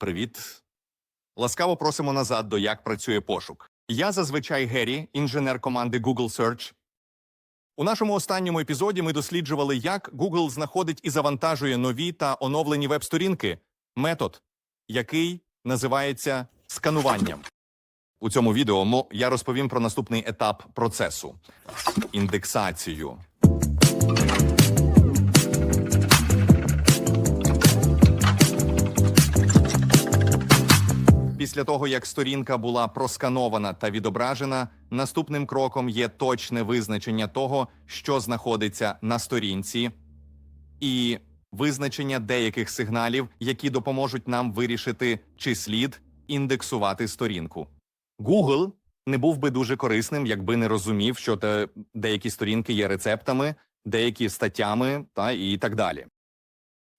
Привіт. Ласкаво просимо назад до як працює пошук. Я зазвичай Геррі, інженер команди Google Search. У нашому останньому епізоді ми досліджували, як Google знаходить і завантажує нові та оновлені веб-сторінки, метод, який називається скануванням. У цьому відео я розповім про наступний етап процесу індексацію. Після того, як сторінка була просканована та відображена, наступним кроком є точне визначення того, що знаходиться на сторінці, і визначення деяких сигналів, які допоможуть нам вирішити, чи слід індексувати сторінку. Google не був би дуже корисним, якби не розумів, що те, деякі сторінки є рецептами, деякі статтями та і так далі.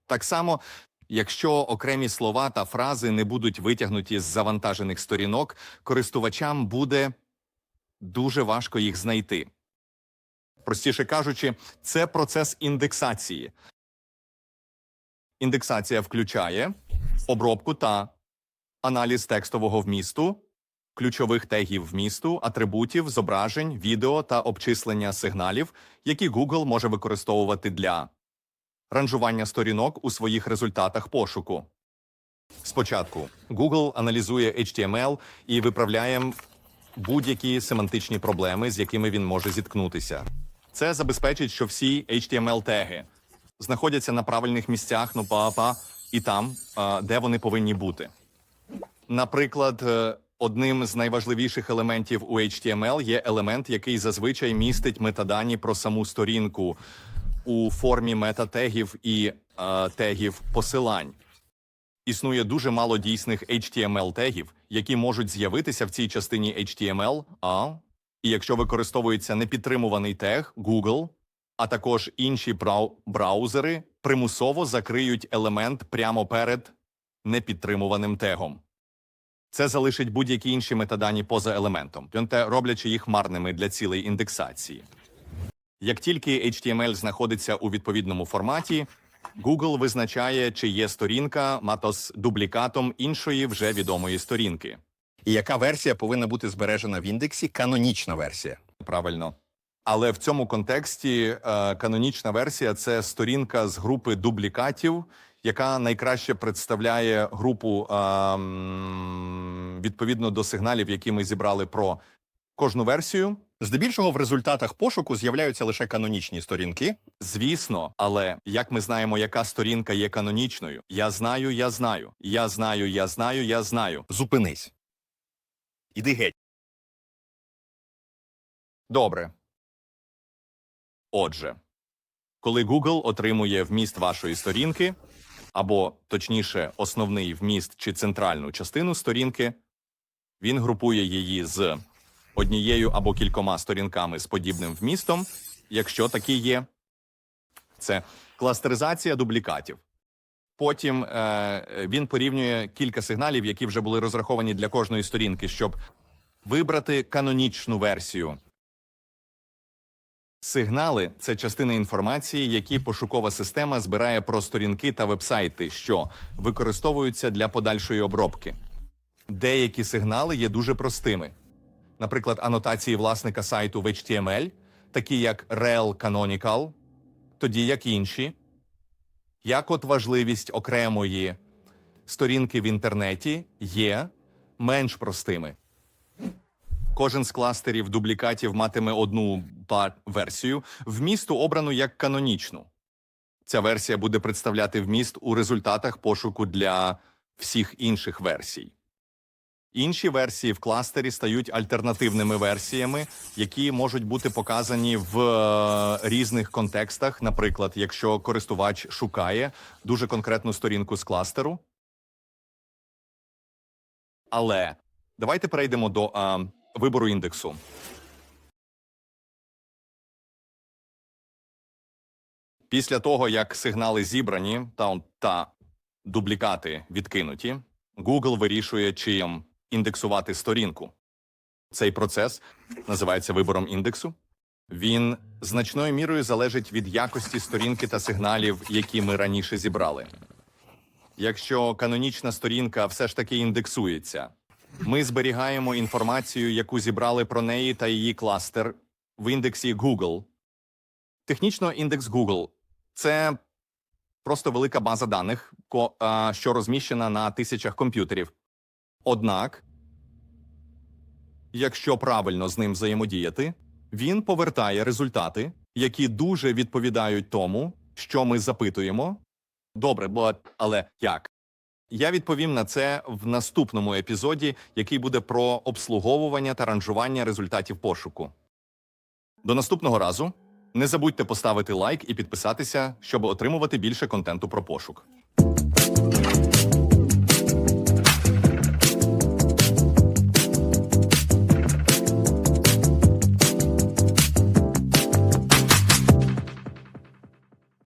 Так само Якщо окремі слова та фрази не будуть витягнуті з завантажених сторінок, користувачам буде дуже важко їх знайти. Простіше кажучи, це процес індексації. Індексація включає обробку та аналіз текстового вмісту, ключових тегів вмісту, атрибутів, зображень, відео та обчислення сигналів, які Google може використовувати для ранжування сторінок у своїх результатах пошуку. Спочатку Google аналізує HTML і виправляє будь-які семантичні проблеми, з якими він може зіткнутися. Це забезпечить, що всі HTML-теги знаходяться на правильних місцях, ну па-па, і там, де вони повинні бути. Наприклад, е, одним з найважливіших елементів у HTML є елемент, який зазвичай містить метадані про саму сторінку у формі метатегів і е, тегів посилань. Існує дуже мало дійсних HTML-тегів, які можуть з'явитися в цій частині HTML, а і якщо використовується непідтримуваний тег Google, а також інші брау- браузери примусово закриють елемент прямо перед непідтримуваним тегом. Це залишить будь-які інші метадані поза елементом, роблячи їх марними для цілей індексації. Як тільки HTML знаходиться у відповідному форматі, Google визначає, чи є сторінка матос дублікатом іншої вже відомої сторінки. І яка версія повинна бути збережена в індексі? Канонічна версія. Правильно. Але в цьому контексті е, канонічна версія це сторінка з групи дублікатів, яка найкраще представляє групу е, відповідно до сигналів, які ми зібрали про кожну версію. Здебільшого в результатах пошуку з'являються лише канонічні сторінки. Звісно, але як ми знаємо, яка сторінка є канонічною? Я знаю, я знаю. Я знаю, я знаю, я знаю. Зупинись. Іди геть. Добре. Отже, коли Google отримує вміст вашої сторінки, або точніше, основний вміст чи центральну частину сторінки, він групує її з однією або кількома сторінками з подібним вмістом, якщо такі є. Це кластеризація дублікатів. Потім е, він порівнює кілька сигналів, які вже були розраховані для кожної сторінки, щоб вибрати канонічну версію. Сигнали це частина інформації, які пошукова система збирає про сторінки та вебсайти, що використовуються для подальшої обробки. Деякі сигнали є дуже простими. Наприклад, анотації власника сайту в HTML, такі як rel canonical, тоді як інші, як от важливість окремої сторінки в інтернеті є менш простими. Кожен з кластерів дублікатів матиме одну версію, вмісту обрану як канонічну. Ця версія буде представляти вміст у результатах пошуку для всіх інших версій. Інші версії в кластері стають альтернативними версіями, які можуть бути показані в е, різних контекстах. Наприклад, якщо користувач шукає дуже конкретну сторінку з кластеру. Але давайте перейдемо до а, вибору індексу. Після того, як сигнали зібрані та, та дублікати відкинуті, Google вирішує, чим індексувати сторінку. Цей процес називається вибором індексу. Він значною мірою залежить від якості сторінки та сигналів, які ми раніше зібрали. якщо канонічна сторінка все ж таки індексується. Ми зберігаємо інформацію, яку зібрали про неї та її кластер в індексі Google. Технічно індекс Google це просто велика база даних, що розміщена на тисячах комп'ютерів. Однак, якщо правильно з ним взаємодіяти, він повертає результати, які дуже відповідають тому, що ми запитуємо. Добре, бо але як? Я відповім на це в наступному епізоді, який буде про обслуговування та ранжування результатів пошуку. До наступного разу не забудьте поставити лайк і підписатися, щоб отримувати більше контенту про пошук.